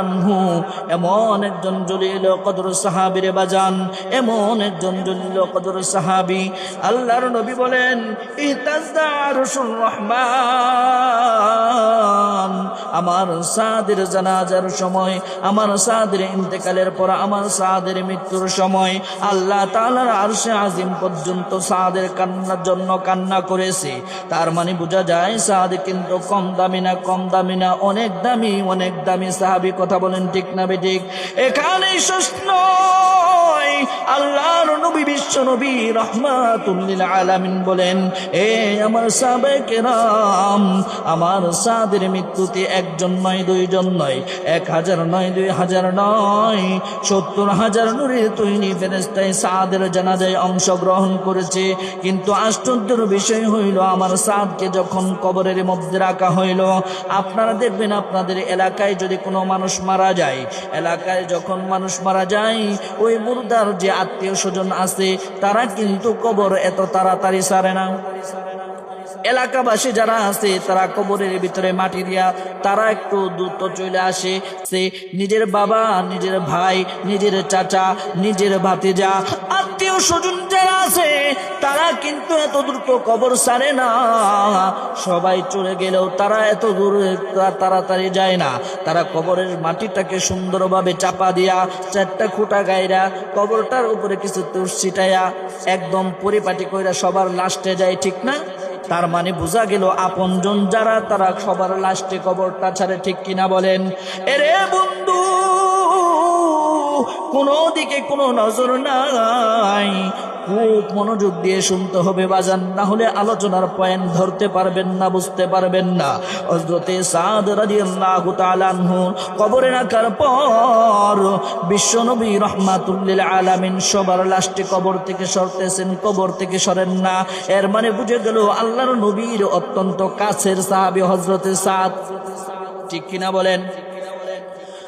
আনহু, এমন একজন জলিল কদর সাহাবীর বাজান, এমন একজন জলিল কদর সাহাবী। আল্লাহর নবী বলেন ইহতাজা রহমান, আমার সাদের জানাজার সময়, আমার সাদের ইন্তেকালের পর আমার সাদের মৃত্যুর সময়, আল্লাহ তাআলার আরশে আজিম পর্যন্ত সাদের কান্নার জন্য কান্না করেছে। তার মানে বোঝা যায়, সাদ কিন্তু কম দামি না, কম দামি না, অনেক দামি অনেক দামি সাহাবি কথা বলেন ঠিক না বেঠিক এখানেই সুস্থ আল্লাহর নবী বিশ্ব নবী রহমাতুল্লিল আলামিন বলেন, এ আমার সাহাবে কেরাম, আমার সাদের মৃত্যুতে একজন নয়, দুইজন নয়, এক হাজার নয়, দুই হাজার নয়, সত্তর হাজার নুরের তৈরি ফেরেস্তায় সাদের জানাজায় অংশগ্রহণ করেছে। কিন্তু আশ্চর্যের বিষয় হইল, আমার সাদকে যখন কবরের মধ্যে রাখা হইল, আপনারা দেখবেন আপনাদের এলাকায় যদি কোনো মানুষ মারা যায়, এলাকায় যখন মানুষ মারা যায়, ওই মুর্দার যে আত্মীয় স্বজন আছে, তারা কিন্তু কবর এত তাড়াতাড়ি সারে না। এলাকাবাসী যারা আছে, তারা কবরের ভিতরে মাটি দিয়া তারা একটু দ্রুত চলে আসে। সে নিজের বাবা, নিজের ভাই, নিজের চাচা, নিজের ভাতিজা, আত্মীয় স্বজন যারা আছে, তারা কিন্তু এত দূর দ্রুত কবর সারে না। সবাই চলে গেলেও তারা এত দূরে তাড়াতাড়ি যায় না। তারা কবরের মাটিটাকে সুন্দরভাবে চাপা দিয়া চারটা খুঁটা গাইরা কবরটার উপরে কিছু তুষ ছিটাইয়া একদম পরিপাটি কইরা সবার লাস্টে যায়, ঠিক না? তার মানে বোঝা গেল আপনজন যারা, তারা সবার লাস্টে কবরটা ছাড়ে, ঠিক কিনা বলেন? এরে বন্ধু কোনো দিকে কোনো নজর নাই। খুব মনোযোগ দিয়ে শুনতে হবে বাজান, না হলে আলোচনার পয়েন্ট ধরতে পারবেন না, বুঝতে পারবেন না। হজরতে সাদ রাদিয়াল্লাহু তাআলা আনহু কবরে রাখার পর বিশ্বনবী রহমাতুল্লিল আলামিন সবার লাস্টে কবর থেকে সরতেছেন, কবর থেকে সরেন না। এর মানে বুঝে গেল আল্লাহর নবীর অত্যন্ত কাছের সাহাবী হজরতে সাদ। ঠিক কিনা বলেন?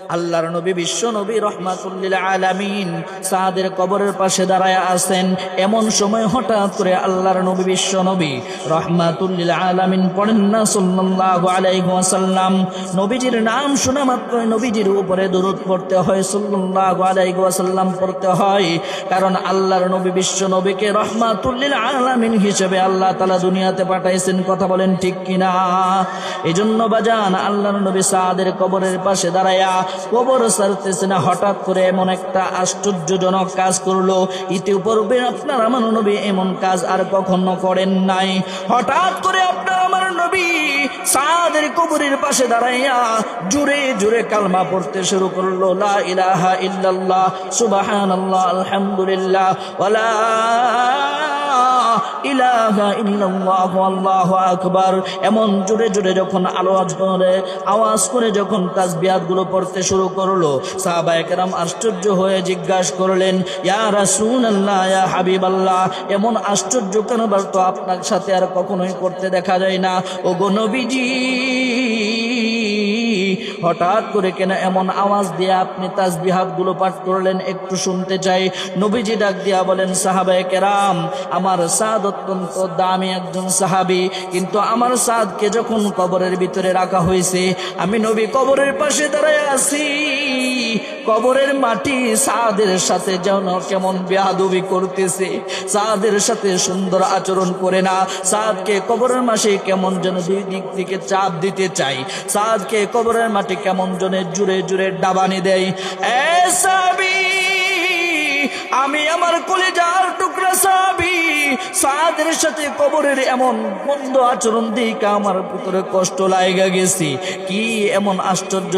আল্লাহর নবী, বিশ্ব নবী রহমাতুল্লিল আলামিন সাদের কবরের পাশে দাঁড়ায় আছেন। এমন সময় হঠাৎ করে আল্লাহর নবী, বিশ্ব নবী রহমাতুল্লিল আলামিন পড়েন না সাল্লাল্লাহু আলাইহি ওয়াসাল্লাম। নবীজির নাম শোনা মাত্রই নবীজির উপরে দরুদ পড়তে হয়, সাল্লাল্লাহু আলাইহি ওয়াসাল্লাম পড়তে হয়। কারণ আল্লাহর নবী, বিশ্ব নবীকে রহমাতুল্লিল আলামিন হিসেবে আল্লাহ তাআলা দুনিয়াতে পাঠাইছেন। কথা বলেন ঠিক কিনা? এজন্য বাজান, আল্লাহর নবী সাদের কবরের পাশে দাঁড়ায়া কবর সারতেছে না, হঠাৎ করে এমন একটা আশ্চর্যজনক কাজ করল। ইতিপূর্বে আপনার আমার নবী এমন কাজ আর কখনো করেন নাই। হঠাৎ করে আপনার আমার নবী সাদের কবরের পাশে দাঁড়াইয়া জুড়ে জুড়ে কালমা পড়তে শুরু করল। লা ইলাহা ইল্লাল্লাহ আলহামদুলিল্লাহ ইলাহা ইল্লাল্লাহু, আল্লাহু আকবার। এমন জোরে জোরে যখন আওয়াজ করে আওয়াজ করে যখন তাসবিহাতগুলো পড়তে শুরু করল, সাহাবায়ে কেরাম আশ্চর্য হয়ে জিজ্ঞাসা করলেন, ইয়া রাসূলুল্লাহ, ইয়া হাবিবাল্লাহ, এমন আশ্চর্য কেন তো আপনার সাথে আর কখনোই করতে দেখা যায় না? ও গো নবীজি হঠাৎ করে কেন এমন আওয়াজ দিয়ে আপনি তাসবিহাতগুলো পাঠ করলেন? একটু শুনতে চাই। নবীজি ডাক দিয়া বলেন, সাহাবায়ে কেরাম, আমার সাদ অত্যন্ত দামি একজন সাহাবি। কিন্তু আমার সাদকে যখন কবরের ভিতরে রাখা হয়েছে, আমি নবী কবরের পাশে দাঁড়ায় আছি। কবরের মাটি সাদের সাথে যেন কেমন বেহাদবি করতেছে। সাদের সাথে সুন্দর আচরণ করে না। সাদকে কবরের মাসে কেমন যেন দুই দিক থেকে চাপ দিতে চাই। সাদকে কবরের মাটি কেমন জনে জুড়ে জুড়ে ডাবানি দেয়। আমি আমার কলেজার টুকরা সাবি সাদের সাথে কবরের এমন বন্ধ আচরণ দিকে আমার ভিতরে কষ্ট লাগা গেছি। কি এমন আশ্চর্য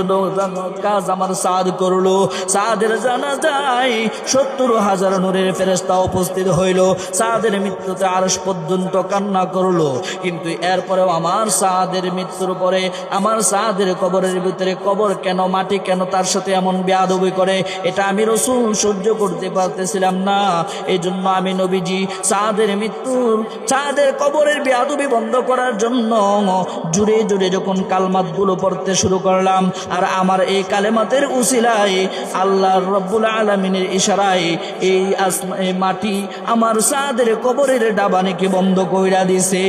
কাজ আমার সাদ করল। সাদের জানা যায় সত্তর হাজার নূরের ফেরেস্তা উপস্থিত হইল। সাদের মৃত্যুতে আরস পর্যন্ত কান্না করল। কিন্তু এরপরেও আমার সাদের মৃত্যুর পরে আমার সাদের কবরের ভিতরে কবর কেন, মাটি কেন, তার সাথে এমন বেয়াদবি করে, এটা আমি রসুল সহ্য করতে পারতেছিলাম না। এই জন্য আমি নবীজি সাদের মৃত্যুর চাঁদের কবরের বেয়াদুবি বন্ধ করার জন্য জুড়ে জুড়ে যখন কালমাতগুলো পড়তে শুরু করলাম, আর আমার এই কালেমাতের উসিলায় আল্লাহ রব্বুল আলমিনের ইশারায় এই মাটি আমার চাঁদের কবরের ডাবানিকে বন্ধ কইরা দিছে।